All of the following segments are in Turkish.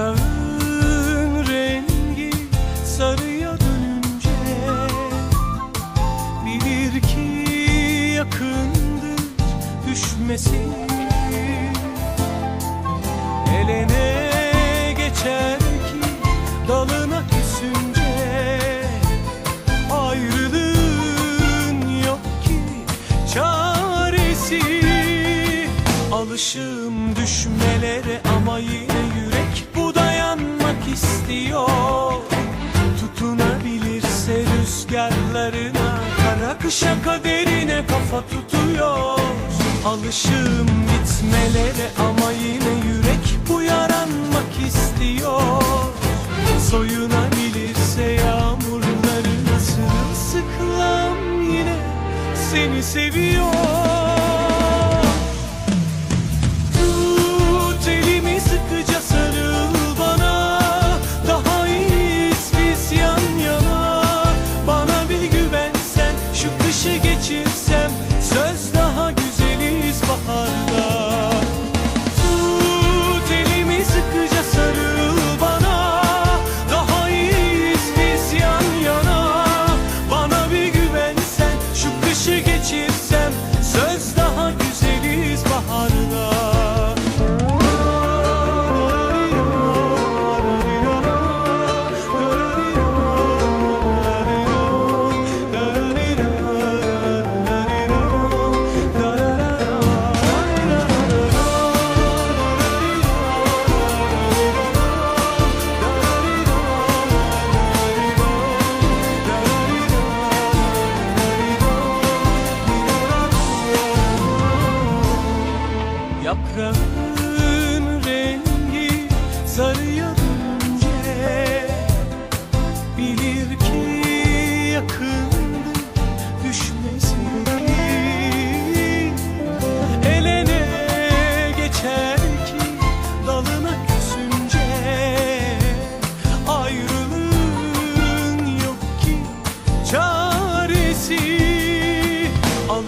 Ocağın rengi sarıya dönünce Bilir ki yakındır düşmesi Elene geçer ki dalına küsünce Ayrılığın yok ki çaresi. Alışım düşmelere ama yine istiyor. Tutunabilirse rüzgarlarına Kara kışa kaderine kafa tutuyor. Alışım gitmelere ama yine yürek bu yaranmak istiyor. Soyunabilirse yağmurlarına sırılsıklam yine seni seviyor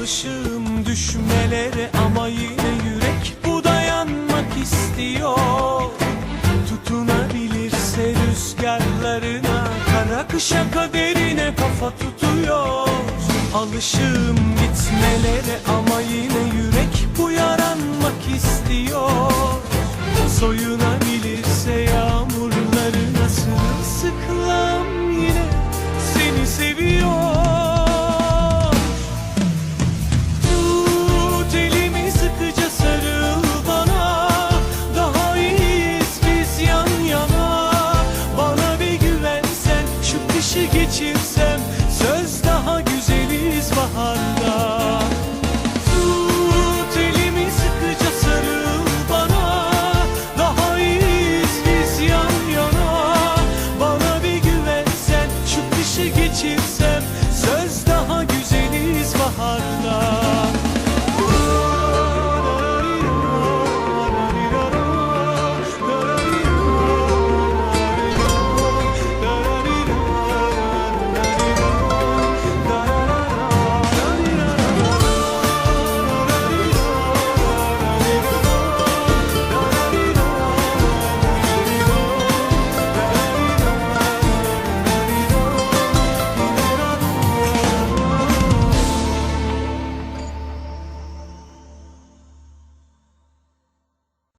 alışığım düşmelere ama yine yürek bu dayanmak istiyor. Tutunabilirse rüzgarlarına kara kışa kaderine kafa tutuyor. Alışığım gitmelere ama yine yürek bu yaranmak istiyor. Soyun